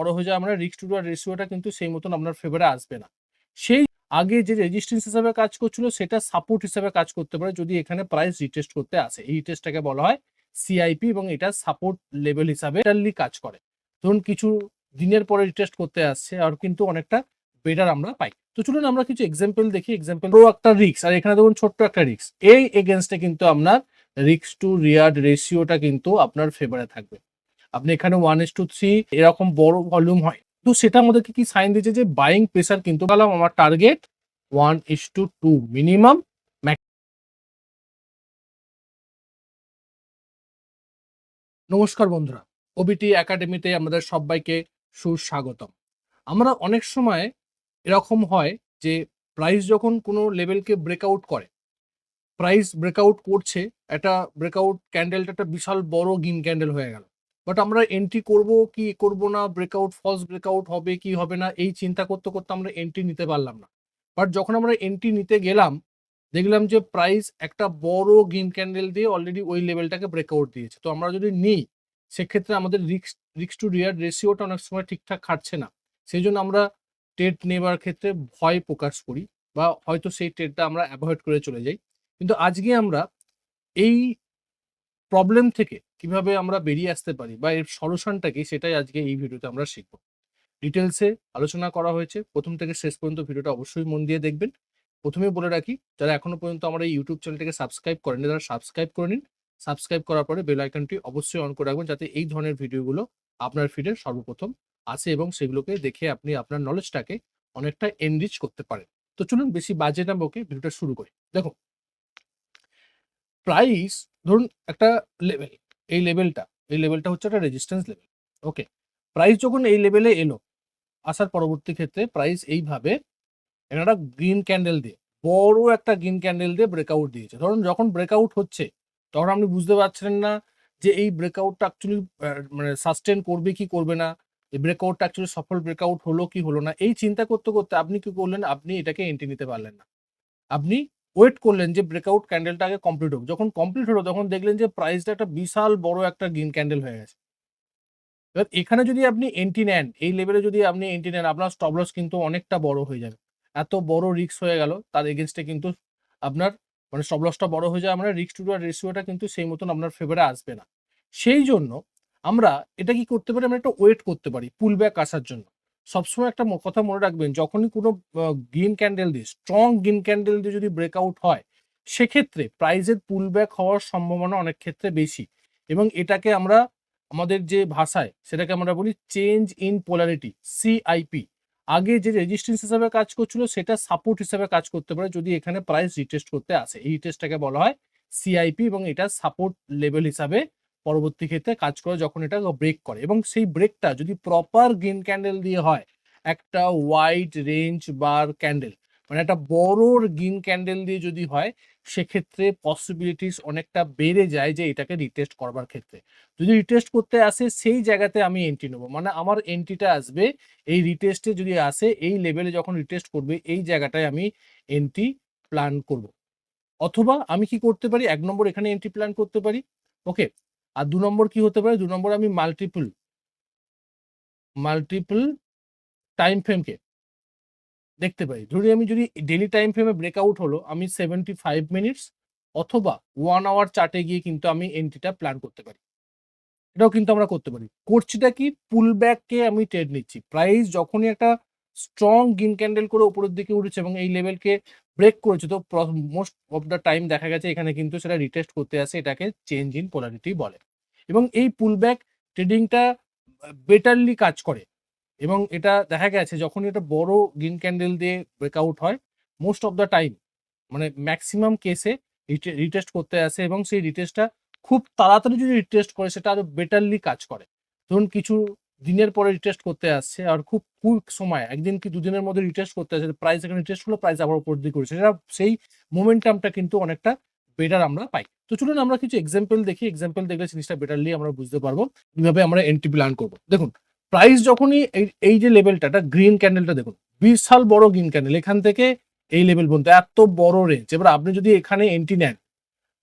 বড় হয়ে যায়, আমরা রিস্ক টু রেশিওটা কিন্তু সেই মতন আপনার ফেভারে আসবে না। সেই আগে যে রেজিস্ট্যান্স হিসাবে কাজ করছিল, সেটা সাপোর্ট হিসাবে কাজ করতে পারে যদি এখানে প্রাইস রিটেস্ট করতে আসে। এই টেস্টটাকে বলা হয় সিআইপি এবং এটা সাপোর্ট লেভেল হিসাবে কাজ করে। ধরুন কিছু দিনের পরে রিটেস্ট করতে আসছে আর কিন্তু অনেকটা বেটার আমরা পাই। তো চলুন আমরা কিছু এক্সাম্পল দেখি। এক্সাম্পল একটা রিক্স আর এখানে দেখুন ছোট্ট একটা রিক্স এই এগেনস্টে কিন্তু আপনার রিক্স টু রিয়ার্ড রেশিওটা কিন্তু আপনার ফেভারে থাকবে। আপনি এখানে ওয়ান এস টু থ্রি এরকম বড় ভলিউম হয়। তো সেটা আমাদেরকে কি সাইন দিচ্ছে যে বাইং প্রেসার কিন্তু বললাম আমার target one is to two minimum নমস্কার বন্ধুরা ওবিটি একাডেমিতে আমাদের সবাইকে সুস্বাগতম। আমরা অনেক সময় এরকম হয় যে প্রাইস যখন কোনো লেভেলকে ব্রেকআউট করে প্রাইস ব্রেকআউট করছে, একটা ব্রেকআউট ক্যান্ডেলটা একটা বিশাল বড় গিন ক্যান্ডেল হয়ে গেল। বাট আমরা এন্ট্রি করব কি করব না ব্রেকআউট ফলস ব্রেকআউট হবে কি হবে না, এই চিন্তা করতে করতে আমরা এন্ট্রি নিতে পারলাম না। বাট যখন আমরা এন্ট্রি নিতে গেলাম, দেখলাম যে প্রাইস একটা বড় গ্রিন ক্যান্ডেল দিয়ে অলরেডি ওই লেভেলটাকে ব্রেকআউট দিয়েছে। তো আমরা যদি নিই, সেক্ষেত্রে আমাদের রিক্স রিক্স টু রিয়ার রেশিওটা অনেক সময় ঠিকঠাক খাটছে না। সেই জন্য আমরা ট্রেড নেবার ক্ষেত্রে ভয় প্রকাশ করি বা হয়তো সেই ট্রেডটা আমরা অ্যাভয়েড করে চলে যাই। কিন্তু আজকে আমরা এই প্রবলেম থেকে কীভাবে আমরা বেরিয়ে আসতে পারি বা এর সলিউশনটা কি সেটাই আজকে এই ভিডিওতে আমরা শিখব। ডিটেলসে আলোচনা করা হয়েছে। প্রথম থেকে শেষ পর্যন্ত ভিডিওটা অবশ্যই মন দিয়ে দেখবেন। প্রথমে বলে রাখি, যারা এখনও পর্যন্ত আমার এই ইউটিউব চ্যানেলটাকে সাবস্ক্রাইব করেনি তারা সাবস্ক্রাইব করে নিন। সাবস্ক্রাইব করার পরে বেল আইকনটি অবশ্যই অন করে রাখবেন যাতে এই ধরনের ভিডিওগুলো আপনার ফিডে সর্বপ্রথম আসে এবং সেগুলোকে দেখে আপনি আপনার নলেজটাকে অনেকটা এনরিচ করতে পারেন। তো চলুন বেশি বাজে না বকে ভিডিওটা শুরু করি। দেখো প্রাইস ধরুন একটা লেভেল এই লেভেলটা এই লেভেলটা হচ্ছে একটা রেজিস্ট্যান্স লেভেল ওকে প্রাইস যখন এই লেভেলে এলো, আসার পরবর্তী ক্ষেত্রে প্রাইস এইভাবে একটা গ্রিন ক্যান্ডেল দিয়ে, বড় একটা গ্রিন ক্যান্ডেল দিয়ে ব্রেকআউট দিয়েছে। ধরুন যখন ব্রেকআউট হচ্ছে, তখন আপনি বুঝতে পারছিলেন না যে এই ব্রেকআউটটা অ্যাকচুয়ালি মানে সাস্টেন করবে কি করবে না, এই ব্রেকআউটটা অ্যাকচুয়ালি সফল ব্রেকআউট হলো কি হলো না, এই চিন্তা করতে করতে আপনি কি করলেন? আপনি এটাকে এন্ট্রি নিতে পারলেন না। আপনি ওয়েট করলেন যে ব্রেকআউট ক্যান্ডেলটা আগে কমপ্লিট হোক। যখন কমপ্লিট হলো, তখন দেখলেন যে প্রাইসটা একটা বিশাল বড় একটা গ্রিন ক্যান্ডেল হয়ে গেছে। এবার এখানে যদি আপনি এন্ট্রি নেন, এই লেভেলে যদি আপনি এন্ট্রি নেন, আপনার স্টপ লস কিন্তু অনেকটা বড় হয়ে যাবে। এত বড় রিস্ক হয়ে গেল, তার এগেনস্টে কিন্তু আপনার মানে স্টপ লসটা বড় হয়ে যায় আমরা রিস্ক টু রেশিওটা কিন্তু সেই মতন আপনার ফেভারে আসবে না। সেই জন্য আমরা এটা কি করতে পারি? আমরা একটা ওয়েট করতে পারি পুল ব্যাক আসার জন্য। সবসময় একটা কথা মনে রাখবেন, যখনই কোনো গ্রিন ক্যান্ডেল দিয়ে স্ট্রং গ্রিন ক্যান্ডেল দিয়ে যদি ব্রেকআউট হয়, সেক্ষেত্রে প্রাইজের পুল ব্যাক হওয়ার সম্ভাবনা অনেক ক্ষেত্রে বেশি। এবং এটাকে আমরা, আমাদের যে ভাষায়, সেটাকে আমরা বলি চেঞ্জ ইন পোলারিটি সিআইপি আগে যে রেজিস্ট্যান্স হিসাবে কাজ করছিল, সেটা সাপোর্ট হিসাবে কাজ করতে পারে যদি এখানে প্রাইস রিটেস্ট করতে আসে। এই রিটেস্টটাকে বলা হয় সিআইপি এবং এটা সাপোর্ট লেভেল হিসাবে পরবর্তী ক্ষেত্রে কাজ করে যখন এটা ব্রেক করে এবং সেই ব্রেকটা যদি প্রপার গ্রিন ক্যান্ডেল দিয়ে হয়, একটা হোয়াইট রেঞ্জ বার ক্যান্ডেল মানে একটা বড় গ্রিন ক্যান্ডেল দিয়ে যদি হয়, সেক্ষেত্রে পসিবিলিটিস অনেকটা বেড়ে যায় যে এটাকে রিটেস্ট করবার ক্ষেত্রে। যদি রিটেস্ট করতে আসে, সেই জায়গাতে আমি এন্ট্রি নেব। মানে আমার এন্ট্রিটা আসবে, এই রিটেস্টে যদি আসে, এই লেভেলে যখন রিটেস্ট করবে, এই জায়গাটায় আমি এন্ট্রি প্ল্যান করব। অথবা আমি কি করতে পারি? এক নম্বর এখানে এন্ট্রি প্ল্যান করতে পারি। ওকে আর দু নম্বর কি হতে পারে? দু নম্বর আমি মাল্টিপল মাল্টিপল টাইম ফ্রেমকে দেখতে পাই। ধরি আমি যদি ডেলি টাইম ফ্রেমে ব্রেকআউট হলো, আমি সেভেন্টি ফাইভ মিনিটস অথবা ওয়ান আওয়ার চার্টে গিয়ে কিন্তু আমি এন্ট্রিটা প্ল্যান করতে পারি। এটাও কিন্তু আমরা করতে পারি। করছিটা কি? পুল ব্যাককে আমি ট্রেড নিচ্ছি। প্রাইস যখনই একটা স্ট্রং গ্রিন ক্যান্ডেল করে উপরের দিকে উঠেছে এবং এই লেভেলকে ব্রেক করেছে। তো মোস্ট অফ দ্য টাইম দেখা গেছে এখানে কিন্তু সেটা রিটেস্ট করতে আসে, এটাকে চেঞ্জ ইন পোলারিটি বলে। এবং এই পুল ব্যাক ট্রেডিংটা বেটারলি কাজ করে। এবং এটা দেখা গেছে যখন এটা বড় গ্রিন ক্যান্ডেল দিয়ে ব্রেকআউট হয় মোস্ট অফ দ্য টাইম মানে ম্যাক্সিমাম কেসে রিটেস্ট করতে আসে এবং সেই রিটেস্টটা খুব তাড়াতাড়ি যদি রিটেস্ট করে সেটা আরও বেটারলি কাজ করে। ধরুন কিছু দিনের পরে রিটেস্ট করতে আসছে আর খুব কুইক সময়। একদিন কি দুদিনের মধ্যে রিটেস্ট করতে আসছে প্রাইস এখানে রিটেস্ট হলো প্রাইস আবার উপর দিকে করেছে সেটা সেই মোমেন্টামটা কিন্তু অনেকটা বেটার আমরা পাই। তো চলুন আমরা কিছু এক্সাম্পল দেখি। এক্সাম্পল দেখলে জিনিসটা বেটারলি আমরা বুঝতে পারব কীভাবে আমরা এন্ট্রি প্ল্যান করব। দেখুন প্রাইস যখনই এই যে লেভেলটা একটা গ্রিন ক্যান্ডেলটা দেখুন। বিশাল বড় গ্রিন ক্যান্ডেল এখান থেকে এই লেভেল পর্যন্ত, এত বড় রেঞ্জ এবার আপনি যদি এখানে এন্ট্রি নেন,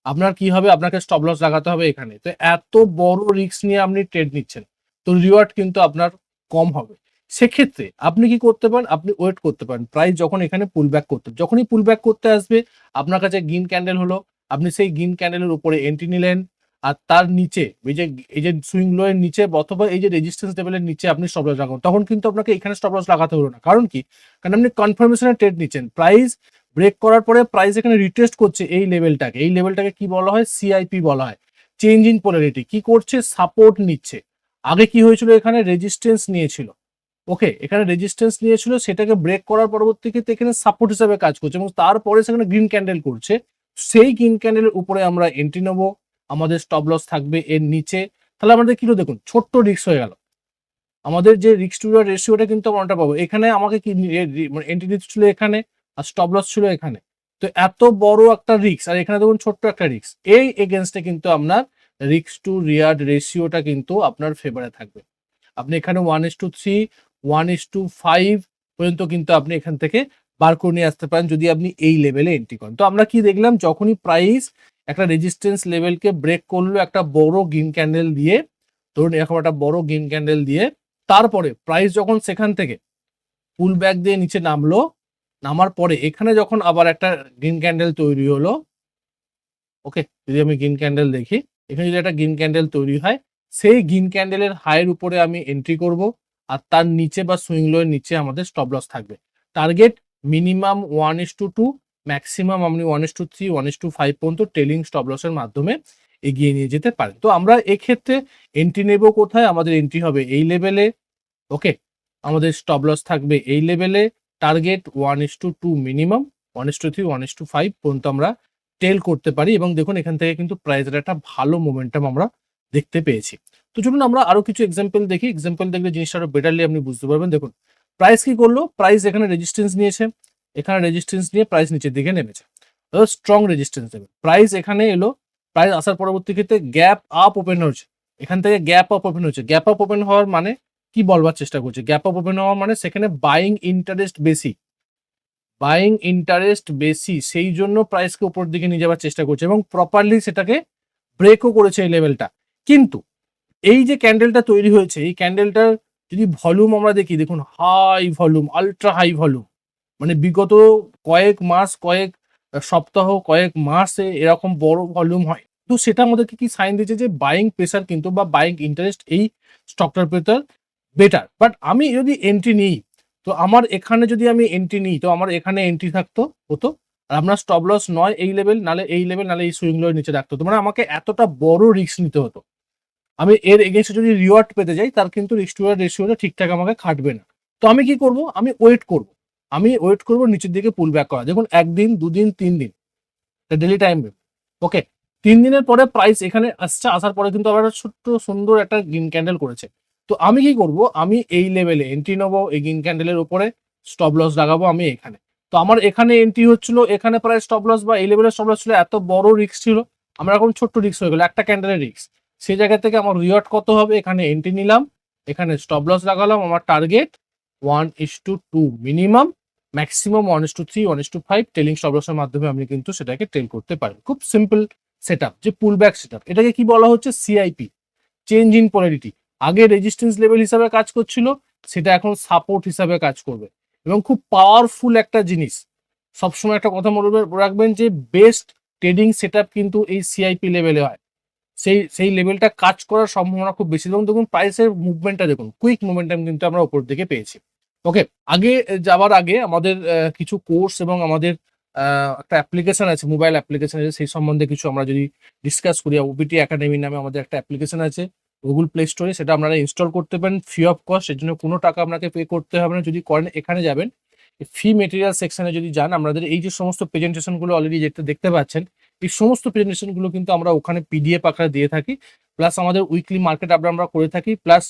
আপনার কি হবে? আপনাকে স্টপ লস লাগাতে হবে এখানে। তো এত বড় রিস্ক নিয়ে আপনি ট্রেড নিচ্ছেন। তো রিওয়ার্ড কিন্তু আপনার কম হবে। সেক্ষেত্রে আপনি কি করতে পারেন? আপনি ওয়েট করতে পারেন। প্রাইস যখন এখানে পুল ব্যাক করতে যখনই পুল ব্যাক করতে আসবে, আপনার কাছে গ্রিন ক্যান্ডেল হলো, আপনি সেই গ্রিন ক্যান্ডেলের উপরে এন্ট্রি নিলেন, আর তার নিচে, এই যে এই যে সুইং লো এর নিচে অথবা এই যে রেজিস্ট্যান্স লেভেলের নিচে আপনি স্টপ লস লাগান, তখন কিন্তু আপনাকে এখানে স্টপ লস লাগাতে হলো না। কারণ কি? কারণ আপনি কনফার্মেশনের ট্রেড নিচ্ছেন। প্রাইস ব্রেক করার পরে প্রাইস এখানে রিটেস্ট করছে এই লেভেলটাকে এই লেভেলটাকে কি বলা হয়? সিআইপি বলা হয়। চেঞ্জ ইন পোলারিটি কি করছে? সাপোর্ট নিচ্ছে। আগে কি হয়েছিল? এখানে রেজিস্ট্যান্স নিয়েছিল। ওকে এখানে রেজিস্ট্যান্স নিয়েছিল, সেটাকে ব্রেক করার পরবর্তীতে এখানে সাপোর্ট হিসাবে কাজ করছে এবং তারপরে সেখানে গ্রিন ক্যান্ডেল করছে। সেই গ্রিন ক্যান্ডেলের উপরে আমরা এন্ট্রি নেব, আমাদের স্টপ লস থাকবে এর নিচে। তাহলে আমাদের কিলো দেখুন, ছোট্ট রিক্স হয়ে গেল। আমাদের যে রিক্স টু রেশিওটা কিন্তু আমরা অনেকটা পাবো। এখানে আমাকে কি এন্ট্রি রিস্ক ছিল এখানে আর স্টপ লস ছিল এখানে। তো এত বড় একটা রিক্স আর এখানে দেখুন ছোট্ট একটা রিক্স এই এগেনস্টে কিন্তু আপনার রিক্স টু রিয়ার্ড রেশিওটা কিন্তু আপনার ফেভারে থাকবে। আপনি এখানে one is two three one is two five পর্যন্ত কিন্তু আপনি এখান থেকে বার করে নিয়ে আসতে পারেন যদি আপনি এই লেভেলে এন্ট্রি করেন। তো আমরা কি দেখলাম? যখনই প্রাইস একটা রেজিস্ট্যান্স লেভেলকে ব্রেক করল একটা বড় গ্রিন ক্যান্ডেল দিয়ে, ধরুন এরকম একটা বড় গ্রিন ক্যান্ডেল দিয়ে, তারপরে প্রাইস যখন সেখান থেকে পুল ব্যাক দিয়ে নিচে নামলো, নামার পরে এখানে যখন আবার একটা গ্রিন ক্যান্ডেল তৈরি হলো ওকে যদি আমি গ্রিন ক্যান্ডেল দেখি এখানে যদি একটা গ্রিন ক্যান্ডেল তৈরি হয়, সেই গ্রিন ক্যান্ডেলের হাইয়ের উপরে আমি এন্ট্রি করব আর তার নিচে বা সুইং লোয়ের নিচে আমাদের স্টপ লস থাকবে। Target minimum one is two two maximum আপনি one is two three one is two five trailing telling stop লসের মাধ্যমে এগিয়ে নিয়ে যেতে পারেন। তো আমরা এক্ষেত্রে এন্ট্রি নেব কোথায়? আমাদের এন্ট্রি হবে এই লেভেলে ওকে আমাদের স্টপ লস থাকবে এই লেভেলে target one is two two minimum one is two three one is two five পর্যন্ত আমরা টেল করতে পারি এবং দেখুন এখান থেকে কিন্তু প্রাইসের একটা ভালো মোমেন্টাম আমরা দেখতে পেয়েছি। তো চলুন আমরা আরও কিছু এক্সাম্পল দেখি। এক্সাম্পল দেখলে জিনিসটা আরও বেটারলি আপনি বুঝতে পারবেন। দেখুন প্রাইস কি করল? প্রাইস এখানে রেজিস্ট্যান্স নিয়েছে। এখানে রেজিস্ট্যান্স নিয়ে প্রাইস নিচের দিকে নেমেছে। স্ট্রং রেজিস্ট্যান্স দেবে প্রাইস এখানে এলো। প্রাইস আসার পরবর্তী ক্ষেত্রে গ্যাপ আপ ওপেন হচ্ছে এখান থেকে গ্যাপ আপ ওপেন হচ্ছে গ্যাপ আপ ওপেন হওয়ার মানে কি বলবার চেষ্টা করছে? গ্যাপ আপ ওপেন হওয়ার মানে সেখানে বাইং ইন্টারেস্ট বেশি। বাইং ইন্টারেস্ট বেশি, সেই জন্য প্রাইসকে উপর দিকে নিয়ে যাওয়ার চেষ্টা করছে এবং প্রপারলি সেটাকে ব্রেকও করেছে এই লেভেলটা কিন্তু এই যে ক্যান্ডেলটা তৈরি হয়েছে, এই ক্যান্ডেলটার যদি ভলিউম আমরা দেখি, দেখুন high volume ultra high volume মানে বিগত কয়েক মাস, কয়েক সপ্তাহ, কয়েক মাসে এরকম বড় ভলিউম হয়। তো সেটা আমাদেরকে কি সাইন দিচ্ছে যে বাইং প্রেসার কিন্তু বা বাইং ইন্টারেস্ট এই স্টকটার প্রেতার বেটার বাট আমি যদি এন্ট্রি নিই তো আমার এখানে যদি আমি এন্ট্রি নিই, তো আমার এখানে এন্ট্রি থাকতো, হতো। আর আপনার স্টপ লস নয়, এই লেভেল নালে এই লেভেল নালে এই সুইং লোয়ের নিচে রাখতো। হতো মানে আমাকে এতটা বড় রিস্ক নিতে হতো। আমি এর এগেনস্টে যদি রিওয়ার্ড পেতে যাই, তার কিন্তু রিস্ক টু রেশিওটা ঠিকঠাক আমাকে খাটবে না। তো আমি কি করব? আমি ওয়েট করব। আমি ওয়েট করব, নিচের দিকে পুল ব্যাক করা। দেখুন, একদিন, দুদিন, তিন দিন। ডেলি টাইম ওকে তিন দিনের পরে প্রাইস এখানে আসছে, আসার পরে কিন্তু আবার ছোট্ট, সুন্দর একটা গ্রিন ক্যান্ডেল করেছে। তো আমি কি করব? আমি এই লেভেলে এন্ট্রি নেব এই গ্রিন ক্যান্ডেলের উপরে স্টপ লস লাগাবো আমি এখানে। তো আমার এখানে এন্ট্রি হচ্ছিল, এখানে প্রায় স্টপ লস বা এই লেভেলের স্টপ লস ছিল, এত বড় রিস্ক ছিল, আমার এখন ছোট্ট রিস্ক হয়ে গেলো, একটা ক্যান্ডেলের রিস্ক সেই জায়গা থেকে আমার রিওয়ার্ড কত হবে? এখানে এন্ট্রি নিলাম, এখানে স্টপ লস লাগালাম, আমার target one is two two minimum maximum one is two three one is two five trailing stop লসের মাধ্যমে আপনি কিন্তু সেটাকে টেল করতে পারেন খুব সিম্পল সেট যে পুল ব্যাক সেট এটাকে কি বলা হচ্ছে? সিআইপি চেঞ্জ ইন পোলারিটি আগে রেজিস্ট্যান্স লেভেল হিসাবে কাজ করছিল, সেটা এখন সাপোর্ট হিসাবে কাজ করবে। এবং খুব পাওয়ারফুল একটা জিনিস। সবসময় একটা কথা মনে রাখবেন যে বেস্ট ট্রেডিং সেট কিন্তু এই সিআইপি লেভেলে হয়। সেই সেই লেভেলটা কাজ করার সম্ভাবনা খুব বেশি। এবং দেখুন প্রাইসের মুভমেন্টটা দেখুন কুইক মুভমেন্টাম কিন্তু আমরা উপর দিকে পেয়েছি। ওকে আগে যাওয়ার আগে আমাদের কিছু কোর্স এবং আমাদের একটা অ্যাপ্লিকেশন আছে মোবাইল অ্যাপ্লিকেশন আছে, সেই সম্বন্ধে কিছু আমরা যদি ডিসকাস করি। ওবিটি একাডেমি নামে আমাদের একটা অ্যাপ্লিকেশন আছে। গুগল প্লে স্টোরে সেটা আপনারা ইনস্টল করতে পারেন ফ্রি অফ কস্ট এর জন্য কোনো টাকা আপনাকে পে করতে হবে না। যদি করেন, এখানে যাবেন ফি মেটেরিয়াল সেকশনে যদি যান, আমাদের এই যে সমস্ত প্রেজেন্টেশনগুলো অলরেডি যেটা দেখতে পাচ্ছেন, এই সমস্ত প্রেজেন্টেশনগুলো কিন্তু আমরা ওখানে পিডিএফ আকারে দিয়ে থাকি। প্লাস আমাদের উইকলি মার্কেট আপডেট আমরা করে থাকি প্লাস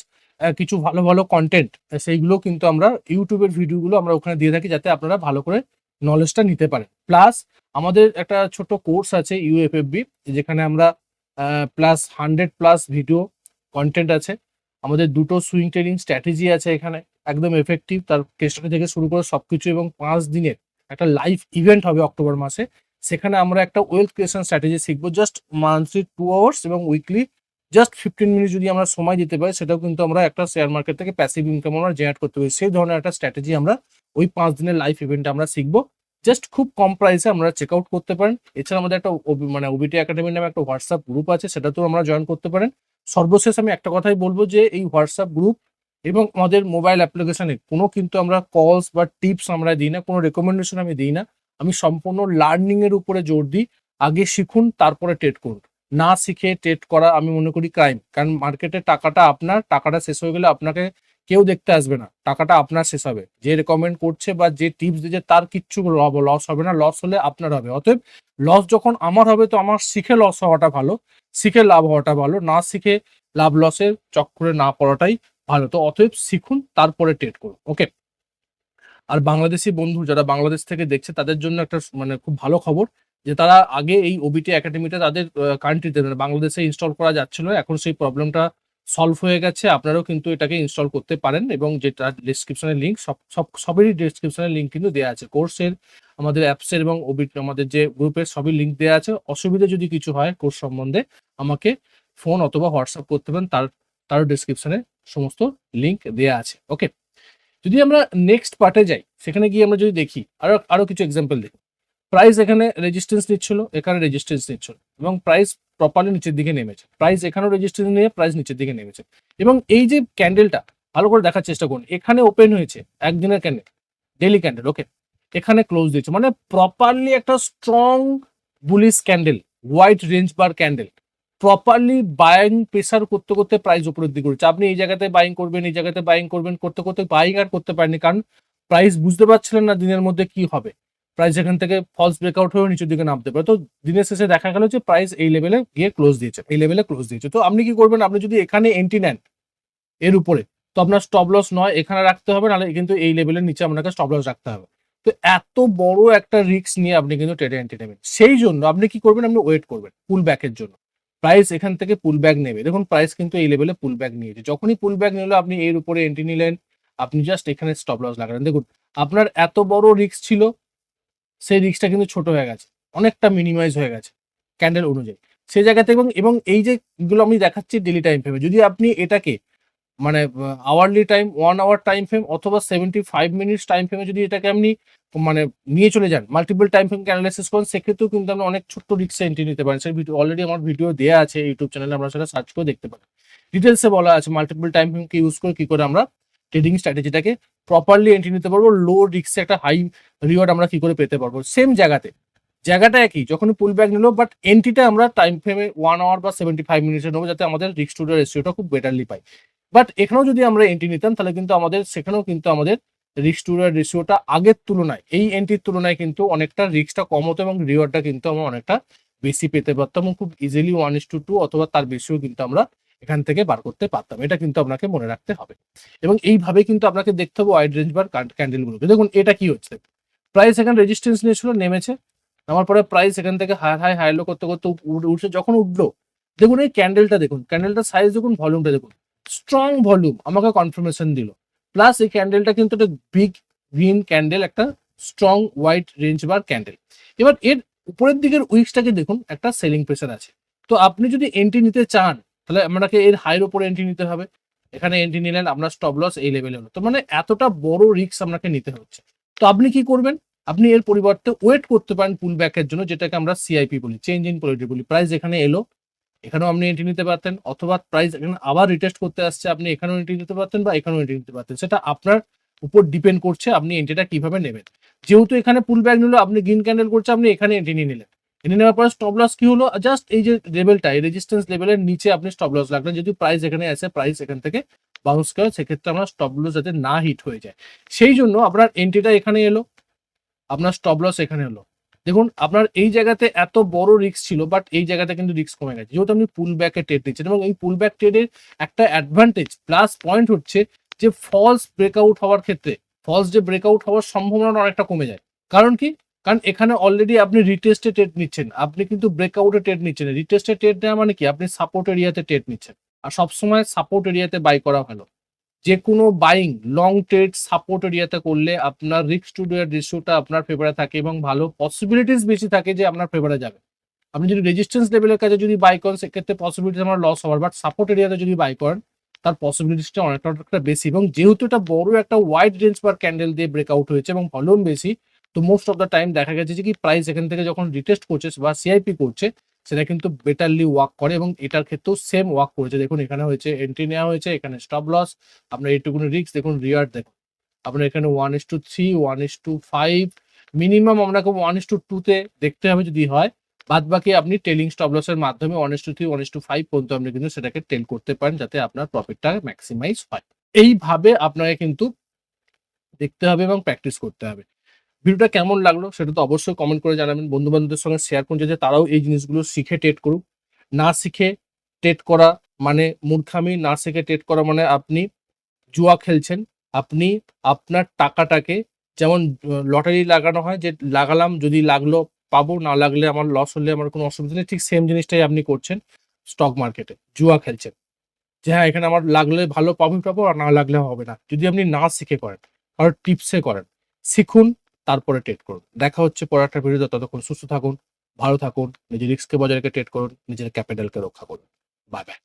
কিছু ভালো ভালো কন্টেন্ট সেইগুলো কিন্তু আমরা ইউটিউবের ভিডিওগুলো আমরা ওখানে দিয়ে থাকি, যাতে আপনারা ভালো করে নলেজটা নিতে পারেন। প্লাস আমাদের একটা ছোট কোর্স আছে ইউএফএফবি যেখানে আমরা plus hundred plus video content আছে। আমাদের দুটো সুইং ট্রেডিং স্ট্র্যাটেজি আছে এখানে, একদম এফেক্টিভ তার কেসটা থেকে শুরু করে সব কিছু এবং পাঁচ দিনের একটা লাইভ ইভেন্ট হবে অক্টোবর মাসে। সেখানে আমরা একটা ওয়েলথ ক্রিয়েশন স্ট্র্যাটেজি শিখব জাস্ট মান্থলি টু আওয়ার্স এবং উইকলি জাস্ট ফিফটিন মিনিট যদি আমরা সময় দিতে পারি, সেটাও কিন্তু আমরা একটা শেয়ার মার্কেট থেকে প্যাসিভ ইনকাম আমরা জেনারেট করতে পারি। সেই ধরনের একটা স্ট্র্যাটেজি আমরা ওই পাঁচ দিনের লাইভ ইভেন্টে আমরা শিখব। জাস্ট খুব কম প্রাইসে আমরা চেক আউট করতে পারেন। এছাড়া আমাদের একটা মানে ওবিটি একাডেমি নামে একটা হোয়াটসঅ্যাপ গ্রুপ আছে, সেটাতেও আমরা জয়েন করতে পারেন। সর্বশেষ আমি একটা কথাই বলব যে, এই হোয়াটসঅ্যাপ গ্রুপ এবং আমাদের মোবাইল অ্যাপ্লিকেশনে কোনো কিন্তু আমরা কলস বা টিপস আমরা দিই না, কোনো রেকমেন্ডেশন আমি দিই না। আমি সম্পূর্ণ লার্নিং এর উপরে জোর দিই। আগে শিখুন, তারপরে ট্রেড করুন। না শিখে ট্রেড করা আমি মনে করি ক্রাইম কারণ মার্কেটে টাকাটা আপনার, টাকাটা শেষ হয়ে গেলে আপনাকে কেউ দেখতে আসবে না। টাকাটা আপনার শেষ হবে। যে রেকমেন্ড করছে বা যে টিপস দিচ্ছে তার কিচ্ছু লস হবে না। লস হলে আপনার হবে। অতএব লস যখন আমার হবে তো আমার শিখে লস হওয়াটা ভালো। শিখে লাভ হওয়াটা ভালো। না শিখে লাভ লসের চক্করে না পড়াটাই ভালো। তো অতএব শিখুন, তারপরে ট্রেড করুন। ওকে আর বাংলাদেশি বন্ধু যারা বাংলাদেশ থেকে দেখছে, তাদের জন্য একটা মানে খুব ভালো খবর যে তারা আগে এই ওবিটি একাডেমিটা তাদের কান্ট্রিতে মানে বাংলাদেশে ইনস্টল করা যাচ্ছিল। এখন সেই প্রবলেমটা সলভ হয়ে গেছে, আপনারাও কিন্তু এটাকে ইনস্টল করতে পারেন এবং যেটা ডিসক্রিপশনের লিঙ্ক সব সব, সবেরই ডিসক্রিপশনের লিঙ্ক কিন্তু দেওয়া আছে। কোর্সের আমাদের অ্যাপসের এবং আমাদের যে গ্রুপের সবই লিঙ্ক দেওয়া আছে। অসুবিধা যদি কিছু হয় কোর্স সম্বন্ধে, আমাকে ফোন অথবা হোয়াটসঅ্যাপ করতে পারেন, তার, তারও ডিসক্রিপশনে সমস্ত লিঙ্ক দেওয়া আছে। ওকে যদি আমরা নেক্সট পার্টে যাই, সেখানে গিয়ে আমরা যদি দেখি, আরও আরও কিছু এক্সাম্পল দেখি। প্রাইস এখানে রেজিস্ট্যান্স নিচ্ছিল, এখানে রেজিস্ট্যান্স নিচ্ছিল এবং প্রাইস প্রপারলি নিচের দিকে নেমেছে। প্রাইস এখানেও রেজিস্ট্যান্স নিয়ে প্রাইস নিচের দিকে নেমেছে। এবং এই যে ক্যান্ডেলটা ভালো করে দেখার চেষ্টা করুন, এখানে ওপেন হয়েছে একদিনের ক্যান্ডেল ডেলি ক্যান্ডেল ওকে এখানে ক্লোজ দিয়েছে মানে প্রপারলি একটা strong bullish candle white range bar candle properly buying pressure করতে করতে প্রাইস উপরের দিকে উঠছে। আপনি এই জায়গাতে বাইং করবেন, এই জায়গাতে বাইং করবেন, করতে করতে বাইং আর করতে পারেননি, কারণ প্রাইস বুঝতে পারছিলেন না দিনের মধ্যে কি হবে। প্রাইস এখান থেকে ফলস ব্রেকআউট হয়ে নিচের দিকে নামতে পারে। তো দিনের শেষে দেখা গেল যে প্রাইস এই লেভেলে গিয়ে ক্লোজ দিয়েছে, এই লেভেলে ক্লোজ দিয়েছে। তো আপনি কি করবেন? আপনি যদি এখানে এন্ট্রি নেন এর উপরে, তো আপনার স্টপ লস নয়, এখানে রাখতে হবে, নাহলে কিন্তু এই লেভেলের নিচে আপনাকে স্টপ লস রাখতে হবে। তো এত বড় একটা রিস্ক নিয়ে আপনি কিন্তু ট্রেডে এন্ট্রি নেবেন। সেই জন্য আপনি কি করবেন? আপনি ওয়েট করবেন পুল ব্যাকের জন্য। প্রাইস এখান থেকে পুল ব্যাক নেবে। দেখুন প্রাইস কিন্তু এই লেভেলে পুল ব্যাক নিয়েছে। যখনই পুল ব্যাক নিল, আপনি এর উপরে এন্ট্রি নিলেন, আপনি জাস্ট এখানে স্টপ লস লাগালেন। দেখুন, আপনার এত বড় রিস্ক ছিল সেই রিস্কটা কিন্তু ছোট হয়ে গেছে, অনেকটা মিনিমাইজ হয়ে গেছে ক্যান্ডেল অনুযায়ী। সেই জায়গাতে এবং এবং এই যে গুলো আমি দেখাচ্ছি ডেলি টাইম ফ্রেমে যদি আপনি এটাকে মানে hourly time one hour time frame অথবা সেভেন্টি ফাইভ মিনিটস টাইম ফ্রেমে যদি এটাকে আপনি মানে নিয়ে চলে যান মাল্টিপল টাইম ফ্রেম অ্যানালাইসিস করেন, সেক্ষেত্রেও কিন্তু আপনি অনেক ছোট্ট রিক্সে এন্ট্রি নিতে পারেন। সেই ভিডিও অলরেডি আমার ভিডিও দেওয়া আছে ইউটিউব চ্যানেলে আমরা সেটা সার্চ করে দেখতে পারেন। ডিটেলসে বলা আছে মাল্টিপল টাইম ফ্রেমকে ইউজ করে কী করে আমরা ট্রেডিং স্ট্র্যাটেজিটাকে প্রপারলি এন্ট্রি নিতে পারব লো রিক্সে একটা হাই রিওয়ার্ড আমরা কি করে পেতে পারব? সেম জায়গাতে। জায়গাটা একই যখন পুল ব্যাক নিল বাট এন্ট্রিটা আমরা টাইম ফ্রেমে ওয়ান আওয়ার বা সেভেন্টি ফাইভ মিনিটে নেব, যাতে আমাদের রিক্স টু রেশিওটা খুব বেটারলি পাই। বাট এখানেও যদি আমরা এন্ট্রি নিতাম, তাহলে কিন্তু আমাদের, সেখানেও কিন্তু আমাদের রিক্স টু রেশিওটা আগের তুলনায়, এই এন্ট্রির তুলনায় কিন্তু অনেকটা রিক্সটা কম হতো এবং রিওয়ার্ডটা কিন্তু আমরা অনেকটা বেশি পেতে পারতাম এবং খুব easily one is two two অথবা তার বেশিও কিন্তু আমরা এখান থেকে বার করতে পারতাম। এটা কিন্তু আপনাকে মনে রাখতে হবে। এবং এইভাবে কিন্তু আপনাকে দেখতে হবে ওয়াইড রেঞ্জ বার ক্যান্ডেলগুলোকে দেখুন, এটা কি হচ্ছে? প্রাইস এখানে রেজিস্ট্যান্স নিয়েছিল, নেমেছে। নামার পরে প্রাইস এখান থেকে হাই হাই হাই লো করতে করতে উঠছে। যখন উঠল, দেখুন এই ক্যান্ডেলটা দেখুন। ক্যান্ডেলটার সাইজ দেখুন ভলিউমটা দেখুন। স্ট্রং ভলিউম আমাকে কনফার্মেশন দিল। প্লাস এই ক্যান্ডেলটা কিন্তু একটা বিগ গ্রিন ক্যান্ডেল একটা strong white range bar candle এবার এর উপরের দিকের উইক্সটাকে দেখুন, একটা সেলিং প্রেসার আছে। তো আপনি যদি এন্ট্রি নিতে চান তাহলে আপনাকে এর হাইয়ের উপরে এন্ট্রি নিতে হবে। এখানে এন্ট্রি নিলেন, আপনার স্টপ লস এই লেভেলে হলো। তো মানে এতটা বড় রিস্ক আপনাকে নিতে হচ্ছে। তো আপনি কি করবেন? আপনি এর পরিবর্তে ওয়েট করতে পারেন পুল ব্যাকের জন্য, যেটাকে আমরা সিআইপি বলি চেঞ্জ ইন পলিটি বলি। প্রাইস এখানে এলো, এখানেও আপনি এন্ট্রি নিতে পারতেন, অথবা প্রাইস এখানে আবার রিটেস্ট করতে আসছে, আপনি এখানেও এন্ট্রি নিতে পারতেন বা এখানেও এন্ট্রি নিতে পারতেন। সেটা আপনার উপর ডিপেন্ড করছে, আপনি এন্ট্রিটা কীভাবে নেবেন। যেহেতু এখানে পুল ব্যাক নিলো, আপনি গ্রিন ক্যান্ডেল করছে, আপনি এখানে এন্ট্রি নিয়ে নিলেন। এনে নেওয়ার পরে স্টপ লস কি হলো? জাস্ট এই যে লেভেলটা এই রেজিস্ট্যান্স লেভেলের নিচে আপনি স্টপ লস রাখলেন যদি প্রাইস এখানে আসে প্রাইস এখান থেকে বাউন্স করে, সেক্ষেত্রে আমরা স্টপ লস যাতে না হিট হয়ে যায়। সেই জন্য আপনার এন্ট্রিটা এখানে এলো, আপনার স্টপ লস এখানে এলো। দেখুন, আপনার এই জায়গাতে এত বড় রিস্ক ছিল বাট এই জায়গাতে কিন্তু রিস্ক কমে গেছে। যেহেতু আপনি পুল ব্যাকে ট্রেড নিচ্ছেন এবং এই পুল ব্যাক ট্রেডের একটা অ্যাডভান্টেজ প্লাস পয়েন্ট হচ্ছে যে ফলস ব্রেকআউট হওয়ার ক্ষেত্রে ফলস যে ব্রেকআউট হওয়ার সম্ভাবনাটা অনেকটা কমে যায়। কারণ কি? কারণ এখানে অলরেডি আপনি রিটেস্টে ট্রেড নিচ্ছেন। আপনি কিন্তু ব্রেকআউটে ট্রেড নিচ্ছেন। রিটেস্টে ট্রেড নেওয়া মানে কি? আপনি সাপোর্ট এরিয়াতে ট্রেড নিচ্ছেন। আর সবসময় সাপোর্ট এরিয়াতে বাই করা ভালো। যে কোনো বাইং লং ট্রেড সাপোর্ট এরিয়াতে করলে আপনার রিক্স টু ডেয়ার রেশিওটা আপনার ফেভারে থাকে এবং ভালো পসিবিলিটিস বেশি থাকে যে আপনার ফেভারে যাবে। আপনি যদি রেজিস্ট্যান্স লেভেলের কাছে যদি বাই করেন, সেক্ষেত্রে পসিবিলিটি আমার লস হওয়ার। বাট সাপোর্ট এরিয়াতে যদি বাই করেন, তার পসিবিলিটিসটা অনেকটা অনেকটা বেশি। এবং যেহেতু এটা বড় একটা ওয়াইড রেঞ্জ পার ক্যান্ডেল দিয়ে ব্রেকআউট হয়েছে এবং ভলিউম বেশি তো মোস্ট অফ দ্য টাইম দেখা গেছে যে কি প্রাইস এখান থেকে যখন রিটেস্ট করছে বা সিআইপি করছে, সেটা কিন্তু বেটারলি ওয়ার্ক করে এবং এটার ক্ষেত্রেও সেম ওয়ার্ক করেছে। দেখুন, এখানে হয়েছে এন্ট্রি নেওয়া হয়েছে, এখানে স্টপ লস আপনার এইটুকুনি রিক্স দেখুন রিয়ার দেখুন। আপনার এখানে one is two three one is two five minimum আপনাকে ওয়ান ইস টু টুতে দেখতে হবে যদি হয়। বাদ বাকি আপনি টেলিং স্টপ লসের মাধ্যমে one is two three one is two five পর্যন্ত আপনি কিন্তু সেটাকে টেল করতে পারেন যাতে আপনার প্রফিটটা ম্যাক্সিমাইজ হয়। এইভাবে আপনাকে কিন্তু দেখতে হবে এবং প্র্যাকটিস করতে হবে। ভিডিওটা কেমন লাগল সেটা তো অবশ্যই কমেন্ট করে জানাবেন। বন্ধু বান্ধবদের সঙ্গে শেয়ার করুন, যাতে তারাও এই জিনিসগুলো শিখে টেট করুক। না শিখে টেট করা মানে মূর্খামি, না শিখে টেট করা মানে আপনি জুয়া খেলছেন। আপনি আপনার টাকাটাকে যেমন লটারি লাগানো হয় যে লাগালাম, যদি লাগল পাবো, না লাগলে আমার লস হলে আমার কোনো অসুবিধা নেই। ঠিক সেম জিনিসটাই আপনি করছেন স্টক মার্কেটে জুয়া খেলছেন। যে হ্যাঁ এখানে আমার লাগলে ভালো প্রফিট পাবো, আর না লাগলে হবে না। যদি আপনি না শিখে করেন আর টিপসে করেন, শিখুন তারপরে ট্রেড করুন। দেখা হচ্ছে পরে একটা ভিডিওতে ততক্ষণ সুস্থ থাকুন, ভালো থাকুন, নিজের রিস্ককে বজায় রেখে ট্রেড করুন, নিজের ক্যাপিটালকে রক্ষা করুন। Bye bye